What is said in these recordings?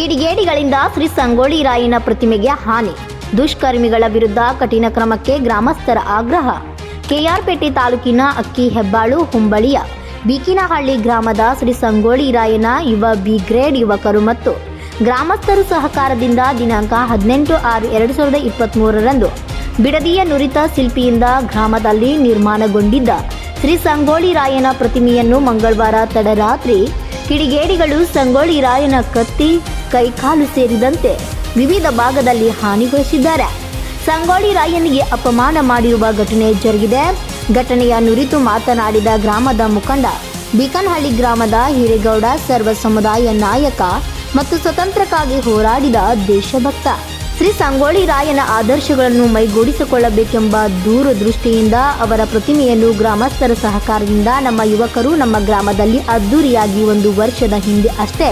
ಕಿಡಿಗೇಡಿಗಳಿಂದ ಶ್ರೀ ಸಂಗೋಳಿ ರಾಯನ ಪ್ರತಿಮೆಗೆ ಹಾನಿ. ದುಷ್ಕರ್ಮಿಗಳ ವಿರುದ್ಧ ಕಠಿಣ ಕ್ರಮಕ್ಕೆ ಗ್ರಾಮಸ್ಥರ ಆಗ್ರಹ. ಕೆಆರ್ಪೇಟೆ ತಾಲೂಕಿನ ಅಕ್ಕಿ ಹೆಬ್ಬಾಳು ಹುಂಬಳಿಯ ಬಿಕಿನಹಳ್ಳಿ ಗ್ರಾಮದ ಶ್ರೀ ಸಂಗೋಳಿ ರಾಯನ ಯುವ ಬಿ ಗ್ರೇಡ್ ಯುವಕರು ಮತ್ತು ಗ್ರಾಮಸ್ಥರು ಸಹಕಾರದಿಂದ ದಿನಾಂಕ ಹದಿನೆಂಟು ಆರು ಎರಡು ಸಾವಿರದ ಇಪ್ಪತ್ತ್ಮೂರರಂದು ಬಿಡದಿಯ ನುರಿತ ಶಿಲ್ಪಿಯಿಂದ ಗ್ರಾಮದಲ್ಲಿ ನಿರ್ಮಾಣಗೊಂಡಿದ್ದ ಶ್ರೀ ಸಂಗೋಳಿ ರಾಯನ ಪ್ರತಿಮೆಯನ್ನು ಮಂಗಳವಾರ ತಡರಾತ್ರಿ ಕಿಡಿಗೇಡಿಗಳು ಸಂಗೋಳಿ ರಾಯನ ಕತ್ತಿ ಕೈಕಾಲು ಸೇರಿದಂತೆ ವಿವಿಧ ಭಾಗದಲ್ಲಿ ಹಾನಿಗೊಳಿಸಿದ್ದಾರೆ. ಸಂಗೋಳಿ ರಾಯನಿಗೆ ಅಪಮಾನ ಮಾಡಿರುವ ಘಟನೆ ಜರುಗಿದೆ. ಘಟನೆಯ ನುರಿತು ಮಾತನಾಡಿದ ಗ್ರಾಮದ ಮುಖಂಡ ಬಿಕನಹಳ್ಳಿ ಗ್ರಾಮದ ಹಿರೇಗೌಡ ಸರ್ವ ಸಮುದಾಯ ನಾಯಕ ಮತ್ತು ಸ್ವತಂತ್ರಕ್ಕಾಗಿ ಹೋರಾಡಿದ ದೇಶಭಕ್ತ. ಶ್ರೀ ಸಂಗೋಳಿ ರಾಯನ ಆದರ್ಶಗಳನ್ನು ಮೈಗೂಡಿಸಿಕೊಳ್ಳಬೇಕೆಂಬ ದೂರದೃಷ್ಟಿಯಿಂದ ಅವರ ಪ್ರತಿಮೆಯನ್ನು ಗ್ರಾಮಸ್ಥರ ಸಹಕಾರದಿಂದ ನಮ್ಮ ಯುವಕರು ನಮ್ಮ ಗ್ರಾಮದಲ್ಲಿ ಅದ್ದೂರಿಯಾಗಿ ಒಂದು ವರ್ಷದ ಹಿಂದೆ ಅಷ್ಟೇ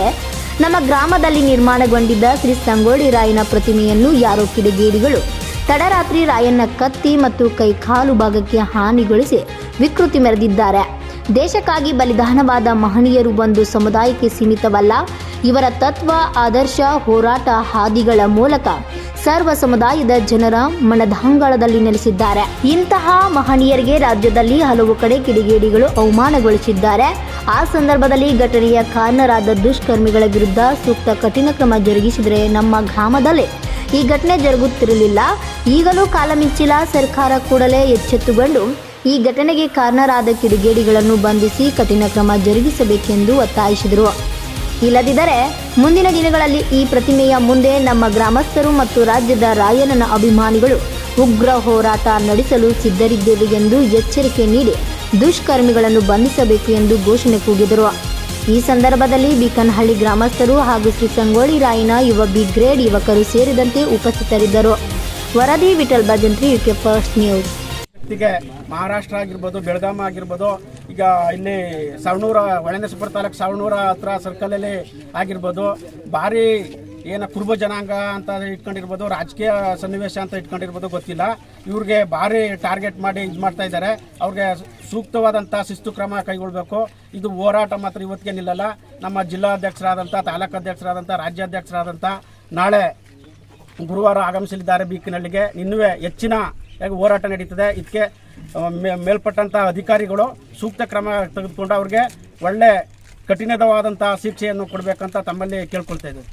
ನಮ್ಮ ಗ್ರಾಮದಲ್ಲಿ ನಿರ್ಮಾಣಗೊಂಡಿದ್ದ ಶ್ರೀ ಸಂಗೊಳ್ಳಿ ರಾಯನ ಪ್ರತಿಮೆಯನ್ನು ಯಾರೋ ಕಿಡಿಗೇಡಿಗಳು ತಡರಾತ್ರಿ ರಾಯನ್ನ ಕತ್ತಿ ಮತ್ತು ಕೈಕಾಲು ಭಾಗಕ್ಕೆ ಹಾನಿಗೊಳಿಸಿ ವಿಕೃತಿ ಮೆರೆದಿದ್ದಾರೆ. ದೇಶಕ್ಕಾಗಿ ಬಲಿದಾನವಾದ ಮಹನೀಯರು ಒಂದು ಸಮುದಾಯಕ್ಕೆ ಸೀಮಿತವಲ್ಲ, ಇವರ ತತ್ವ, ಆದರ್ಶ, ಹೋರಾಟ ಹಾದಿಗಳ ಮೂಲಕ ಸರ್ವ ಸಮುದಾಯದ ಜನರ ಮನದಾಂಗಳದಲ್ಲಿ ನೆಲೆಸಿದ್ದಾರೆ. ಇಂತಹ ಮಹನೀಯರಿಗೆ ರಾಜ್ಯದಲ್ಲಿ ಹಲವು ಕಡೆ ಕಿಡಿಗೇಡಿಗಳು ಅವಮಾನಗೊಳಿಸಿದ್ದಾರೆ. ಆ ಸಂದರ್ಭದಲ್ಲಿ ಘಟನೆಯ ಕಾರಣರಾದ ದುಷ್ಕರ್ಮಿಗಳ ವಿರುದ್ಧ ಸೂಕ್ತ ಕಠಿಣ ಕ್ರಮ ಜರುಗಿಸಿದರೆ ನಮ್ಮ ಗ್ರಾಮದಲ್ಲೇ ಈ ಘಟನೆ ಜರುಗುತ್ತಿರಲಿಲ್ಲ. ಈಗಲೂ ಕಾಲಮಿಚ್ಚಿಲ್ಲ ಸರ್ಕಾರ ಕೂಡಲೇ ಎಚ್ಚೆತ್ತುಕೊಂಡು ಈ ಘಟನೆಗೆ ಕಾರಣರಾದ ಕಿಡಿಗೇಡಿಗಳನ್ನು ಬಂಧಿಸಿ ಕಠಿಣ ಕ್ರಮ ಜರುಗಿಸಬೇಕೆಂದು ಒತ್ತಾಯಿಸಿದರು. ಇಲ್ಲದಿದ್ದರೆ ಮುಂದಿನ ದಿನಗಳಲ್ಲಿ ಈ ಪ್ರತಿಮೆಯ ಮುಂದೆ ನಮ್ಮ ಗ್ರಾಮಸ್ಥರು ಮತ್ತು ರಾಜ್ಯದ ರಾಯಣ್ಣನ ಅಭಿಮಾನಿಗಳು ಉಗ್ರ ಹೋರಾಟ ನಡೆಸಲು ಸಿದ್ಧರಿದ್ದೇವೆ ಎಂದು ಎಚ್ಚರಿಕೆ ನೀಡಿ ದುಷ್ಕರ್ಮಿಗಳನ್ನು ಬಂಧಿಸಬೇಕು ಎಂದು ಘೋಷಣೆ ಕೂಗಿದರು. ಈ ಸಂದರ್ಭದಲ್ಲಿ ಬಿಕನಹಳ್ಳಿ ಗ್ರಾಮಸ್ಥರು ಹಾಗೂ ಶ್ರೀ ಸಂಗೊಳ್ಳಿ ರಾಯಿನ ಯುವ ಬಿ ಗ್ರೇಡ್ ಯುವಕರು ಸೇರಿದಂತೆ ಉಪಸ್ಥಿತರಿದ್ದರು. ವರದಿ, Vithal Bhajantri, UK first news. Maharashtra ಆಗಿರ್ಬೋದು, ಬೆಳಗಾಂ ಆಗಿರ್ಬೋದು, ಈಗ ಇಲ್ಲಿ ಸವಣೂರ ಸುಪ್ರ ತಾಲೂಕು ಸವಣೂರ ಹತ್ರ ಸರ್ಕಲಲ್ಲಿ ಆಗಿರ್ಬೋದು, ಭಾರಿ ಏನ ಕುರುಬ ಜನಾಂಗ ಅಂತ ಇಟ್ಕೊಂಡಿರ್ಬೋದು, ರಾಜಕೀಯ ಸನ್ನಿವೇಶ ಅಂತ ಇಟ್ಕೊಂಡಿರ್ಬೋದು ಗೊತ್ತಿಲ್ಲ. ಇವ್ರಿಗೆ ಭಾರಿ ಟಾರ್ಗೆಟ್ ಮಾಡಿ ಇದು ಮಾಡ್ತಾ ಇದ್ದಾರೆ ಅವ್ರಿಗೆ ಸೂಕ್ತವಾದಂಥ ಶಿಸ್ತು ಕ್ರಮ ಕೈಗೊಳ್ಳಬೇಕು ಇದು ಹೋರಾಟ ಮಾತ್ರ ಇವತ್ತಿಗೆ ನಿಲ್ಲಲ್ಲ. ನಮ್ಮ ಜಿಲ್ಲಾಧ್ಯಕ್ಷರಾದಂಥ ತಾಲೂಕು ಅಧ್ಯಕ್ಷರಾದಂಥ ರಾಜ್ಯಾಧ್ಯಕ್ಷರಾದಂಥ ನಾಳೆ ಗುರುವಾರ ಆಗಮಿಸಲಿದ್ದಾರೆ ಬೀಕಿನಲ್ಲಿಗೆ ಇನ್ನೂ ಹೆಚ್ಚಿನ ಹೋರಾಟ ನಡೀತದೆ ಇದಕ್ಕೆ ಮೇಲ್ಪಟ್ಟಂಥ ಅಧಿಕಾರಿಗಳು ಸೂಕ್ತ ಕ್ರಮ ತೆಗೆದುಕೊಂಡು ಅವ್ರಿಗೆ ಒಳ್ಳೆ ಕಠಿಣವಾದಂಥ ಶಿಕ್ಷೆಯನ್ನು ಕೊಡಬೇಕಂತ ತಮ್ಮಲ್ಲಿ ಕೇಳ್ಕೊಳ್ತಾ ಇದ್ದೀವಿ.